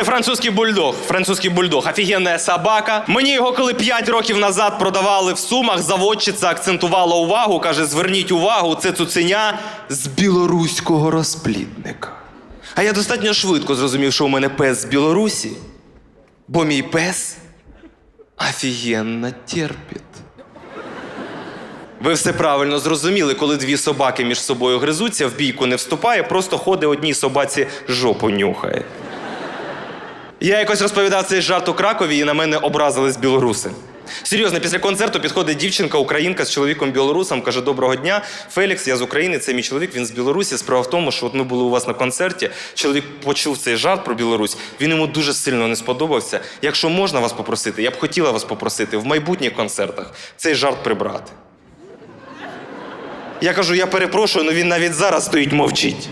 Це французький бульдог. Французький бульдог. Офігенна собака. Мені його коли 5 років назад продавали в сумах, заводчиця акцентувала увагу, каже: зверніть увагу, це цуценя з білоруського розплідника. А я достатньо швидко зрозумів, що у мене пес з Білорусі, бо мій пес офігенно терпить. Ви все правильно зрозуміли, коли дві собаки між собою гризуться, в бійку не вступає, просто ходить одній собаці жопу нюхає. Я якось розповідав цей жарт у Кракові, і на мене образились білоруси. Серйозно, після концерту підходить дівчинка, українка з чоловіком білорусом, каже: Доброго дня, Фелікс, я з України, це мій чоловік, він з Білорусі. Справа в тому, що от ми були у вас на концерті. Чоловік почув цей жарт про Білорусь. Він йому дуже сильно не сподобався. Якщо можна вас попросити, я б хотіла вас попросити в майбутніх концертах цей жарт прибрати. Я кажу, я перепрошую, але він навіть зараз стоїть мовчить.